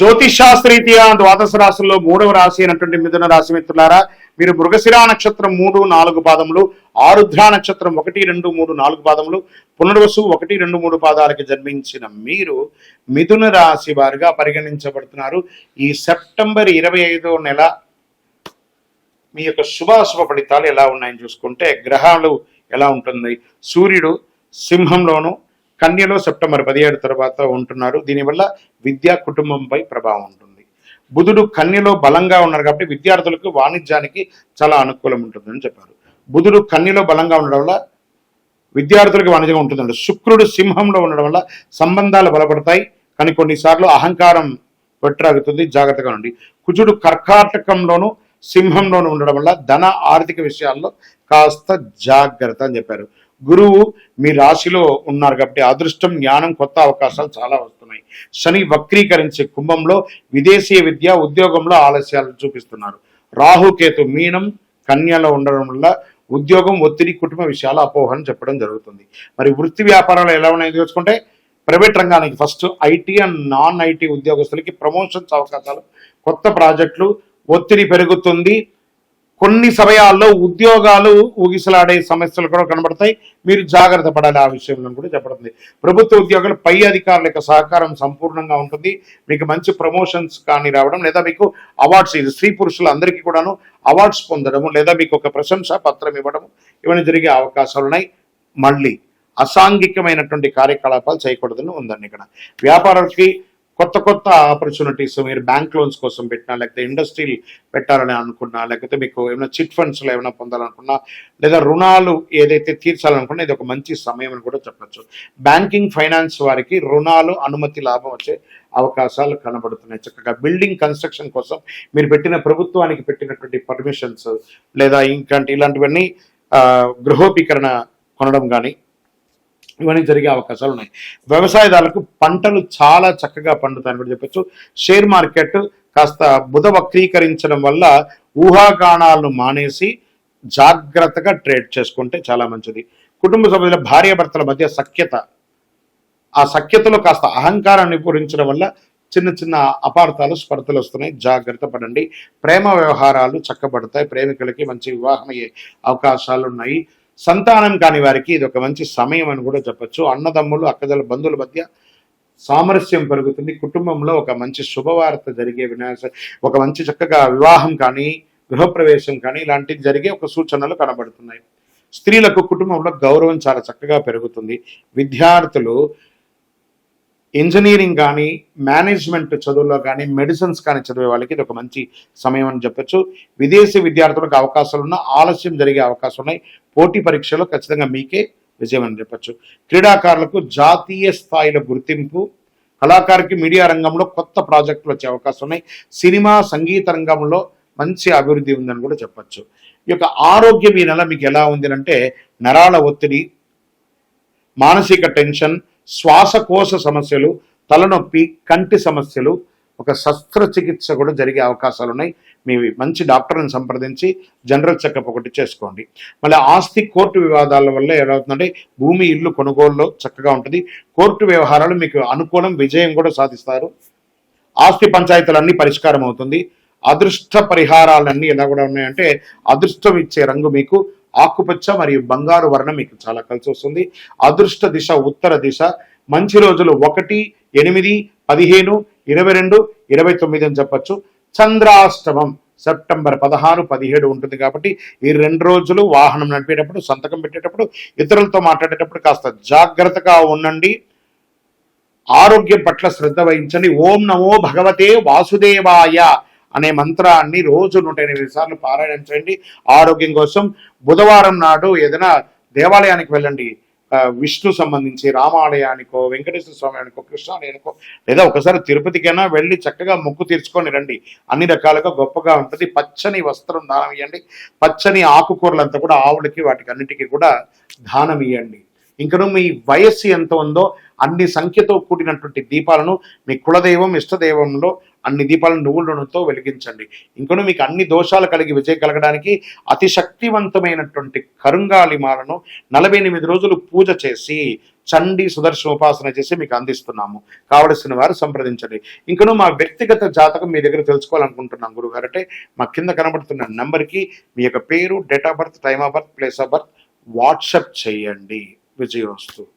జ్యోతిష్ జ్యోతిషాస్త్రీత్యా ద్వాదశ రాశుల్లో మూడవ రాశి అయినటువంటి మిథున రాశి మిత్రులారా మీరు మృగశిరా నక్షత్రం మూడు నాలుగు పాదములు ఆరుద్ర నక్షత్రం ఒకటి రెండు మూడు నాలుగు పాదములు పునర్వసు ఒకటి రెండు మూడు పాదాలకి జన్మించిన మీరు మిథున రాశి వారిగా పరిగణించబడుతున్నారు. ఈ సెప్టెంబర్ ఇరవై ఐదో నెల మీ యొక్క శుభాశుభ ఫలితాలు ఎలా ఉన్నాయని చూసుకుంటే గ్రహాలు ఎలా ఉంటుంది? సూర్యుడు సింహంలోను కన్యలో సెప్టెంబర్ పదిహేడు తర్వాత ఉంటున్నారు. దీనివల్ల విద్యా కుటుంబంపై ప్రభావం ఉంటుంది. బుధుడు కన్యలో బలంగా ఉన్నారు కాబట్టి విద్యార్థులకు వాణిజ్యానికి చాలా అనుకూలం ఉంటుందని చెప్పారు. బుధుడు కన్యలో బలంగా ఉండడం వల్ల విద్యార్థులకు వాణిజ్యం ఉంటుందండి. శుక్రుడు సింహంలో ఉండడం వల్ల సంబంధాలు బలపడతాయి. కానీ కొన్నిసార్లు అహంకారం వెట్రాగుతుంది. జాగ్రత్తగా ఉండి కుజుడు కర్కాటకంలోను సింహంలోను ఉండడం వల్ల ధన ఆర్థిక విషయాల్లో కాస్త జాగ్రత్త అని చెప్పారు. గురువు మీ రాశిలో ఉన్నారు కాబట్టి అదృష్టం జ్ఞానం కొత్త అవకాశాలు చాలా వస్తున్నాయి. శని వక్రీకరించే కుంభంలో విదేశీయ విద్య ఉద్యోగంలో ఆలస్యాలు చూపిస్తున్నారు. రాహుకేతు మీనం కన్యలో ఉండడం వల్ల ఉద్యోగం ఒత్తిడి కుటుంబ విషయాలు అపోహని చెప్పడం జరుగుతుంది. మరి వృత్తి వ్యాపారాలు ఎలా ఉన్నాయో చూసుకుంటే ప్రైవేట్ రంగానికి first IT and non IT ఉద్యోగస్తులకి ప్రమోషన్స్ అవకాశాలు కొత్త ప్రాజెక్టులు ఒత్తిడి పెరుగుతుంది. కొన్ని సమయాల్లో ఉద్యోగాలు ఊగిసలాడే సమస్యలు కూడా కనబడతాయి. మీరు జాగ్రత్త పడాలి ఆ విషయంలో కూడా చెప్పబడుతుంది ప్రభుత్వ ఉద్యోగులు పై అధికారుల యొక్క సహకారం సంపూర్ణంగా ఉంటుంది. మీకు మంచి ప్రమోషన్స్ కానీ రావడం లేదా మీకు అవార్డ్స్ ఇది స్త్రీ పురుషులు అందరికీ కూడాను అవార్డ్స్ పొందడము లేదా మీకు ఒక ప్రశంసా పత్రం ఇవ్వడం ఇవన్నీ జరిగే అవకాశాలు ఉన్నాయి. మళ్ళీ అసాంఘికమైనటువంటి కార్యకలాపాలు చేయకూడదని ఉందండి ఇక్కడ. వ్యాపారాలకి కొత్త కొత్త ఆపర్చునిటీస్ మీరు బ్యాంక్ లోన్స్ కోసం పెట్టినా లేకపోతే ఇండస్ట్రీ పెట్టాలని అనుకున్నా లేకపోతే మీకు ఏమైనా చిట్ ఫండ్స్లో ఏమైనా పొందాలనుకున్నా లేదా రుణాలు ఏదైతే తీర్చాలనుకున్నా ఇది ఒక మంచి సమయం అని కూడా చెప్పచ్చు. బ్యాంకింగ్ ఫైనాన్స్ వారికి రుణాలు అనుమతి లాభం వచ్చే అవకాశాలు కనబడుతున్నాయి. చక్కగా బిల్డింగ్ కన్స్ట్రక్షన్ కోసం మీరు పెట్టిన ప్రభుత్వానికి పెట్టినటువంటి పర్మిషన్స్ లేదా ఇంకంటే ఇలాంటివన్నీ గృహోపీకరణ కొనడం కానీ ఇవన్నీ జరిగే అవకాశాలు ఉన్నాయి. వ్యవసాయదారులకు పంటలు చాలా చక్కగా పండుతాయని కూడా చెప్పచ్చు. షేర్ మార్కెట్ కాస్త బుధ వక్రీకరించడం వల్ల ఊహాగానాలను మానేసి జాగ్రత్తగా ట్రేడ్ చేసుకుంటే చాలా మంచిది. కుటుంబ సభ్యుల భార్యాభర్తల మధ్య సఖ్యత. ఆ సఖ్యతలో కాస్త అహంకారాన్ని పూరించడం వల్ల చిన్న చిన్న అపార్థాలు స్పర్ధలు వస్తున్నాయి. జాగ్రత్త పడండి. ప్రేమ వ్యవహారాలు చక్కబడతాయి. ప్రేమికులకి మంచి వివాహం అయ్యే అవకాశాలు ఉన్నాయి. సంతానం కాని వారికి ఇది ఒక మంచి సమయం అని కూడా చెప్పచ్చు. అన్నదమ్ములు అక్కదల బంధువుల మధ్య సామరస్యం పెరుగుతుంది. కుటుంబంలో ఒక మంచి శుభవార్త జరిగే వినాశ ఒక మంచి చక్కగా వివాహం కానీ గృహప్రవేశం కానీ ఇలాంటివి జరిగే ఒక సూచనలు కనబడుతున్నాయి. స్త్రీలకు కుటుంబంలో గౌరవం చాలా చక్కగా పెరుగుతుంది. విద్యార్థులు ఇంజనీరింగ్ కానీ మేనేజ్మెంట్ చదువుల్లో కానీ మెడిసిన్స్ కానీ చదివే వాళ్ళకి ఇది ఒక మంచి సమయం అని చెప్పొచ్చు. విదేశీ విద్యార్థులకు అవకాశాలు ఉన్న ఆలస్యం జరిగే అవకాశం ఉన్నాయి పోటీ పరీక్షలో ఖచ్చితంగా మీకే విజయం అని చెప్పచ్చు. క్రీడాకారులకు జాతీయ స్థాయిలో గుర్తింపు కళాకారుకి మీడియా రంగంలో కొత్త ప్రాజెక్టులు వచ్చే అవకాశం ఉన్నాయి సినిమా సంగీత రంగంలో మంచి అభివృద్ధి ఉందని కూడా చెప్పచ్చు. ఈ యొక్క ఆరోగ్యం ఈ నెల మీకు ఎలా ఉంది అంటే నరాల ఒత్తిడి మానసిక టెన్షన్ శ్వాసకోశ సమస్యలు తలనొప్పి కంటి సమస్యలు ఒక శస్త్రచికిత్స కూడా జరిగే అవకాశాలు ఉన్నాయి. మీ మంచి డాక్టర్ని సంప్రదించి జనరల్ చెకప్ ఒకటి చేసుకోండి. మళ్ళీ ఆస్తి కోర్టు వివాదాల వల్ల ఏమవుతుందంటే భూమి ఇల్లు కొనుగోలులో చక్కగా ఉంటుంది. కోర్టు వ్యవహారాలు మీకు అనుకూలం విజయం కూడా సాధిస్తారు. ఆస్తి పంచాయతీలన్నీ పరిష్కారం అవుతుంది. అదృష్ట పరిహారాలన్నీ ఎలా కూడా ఉన్నాయంటే అదృష్టం ఇచ్చే రంగు మీకు ఆకుపచ్చ మరియు బంగారు వర్ణం మీకు చాలా కలిసి వస్తుంది. అదృష్ట దిశ ఉత్తర దిశ. మంచి రోజులు ఒకటి ఎనిమిది పదిహేను ఇరవై రెండు ఇరవై తొమ్మిది అని చెప్పొచ్చు. చంద్రాష్టమం సెప్టెంబర్ పదహారు పదిహేడు ఉంటుంది కాబట్టి ఈ రెండు రోజులు వాహనం నడిపేటప్పుడు సంతకం పెట్టేటప్పుడు ఇతరులతో మాట్లాడేటప్పుడు కాస్త జాగ్రత్తగా ఉండండి. ఆరోగ్యం పట్ల శ్రద్ధ వహించండి. ఓం నమో భగవతే వాసుదేవాయ. అనే మంత్రాన్ని రోజు నూట ఎనిమిది సార్లు పారాయణం చేయండి. ఆరోగ్యం కోసం బుధవారం నాడు ఏదైనా దేవాలయానికి వెళ్ళండి. విష్ణు సంబంధించి రామాలయానికో వెంకటేశ్వర స్వామి కృష్ణాలయానికో లేదా ఒకసారి తిరుపతికైనా వెళ్ళి చక్కగా మొక్కు తీర్చుకొని రండి. అన్ని రకాలుగా గొప్పగా ఉంటుంది. పచ్చని వస్త్రం దానం ఇవ్వండి పచ్చని ఆకుకూరలంతా కూడా ఆవులకి వాటికి అన్నిటికీ కూడా దానం ఇవ్వండి ఇంకను మీ వయస్సు ఎంత ఉందో అన్ని సంఖ్యతో కూడినటువంటి దీపాలను మీ కులదైవం ఇష్టదైవంలో అన్ని దీపాలను నువ్వుల నూనెతో వెలిగించండి. ఇంకను మీకు అన్ని దోషాలు కలిగి విజయం కలగడానికి అతి శక్తివంతమైనటువంటి కరుంగాలిమాలను నలభై ఎనిమిది రోజులు పూజ చేసి చండి సుదర్శన ఉపాసన చేసి మీకు అందిస్తున్నాము. కావలసిన వారు సంప్రదించండి. ఇంకను మా వ్యక్తిగత జాతకం మీ దగ్గర తెలుసుకోవాలనుకుంటున్నాం గురుగారు అంటే మా కింద కనబడుతున్న నంబర్కి మీ యొక్క పేరు date of birth time of birth place of birth WhatsApp చేయండి. విజయోస్తు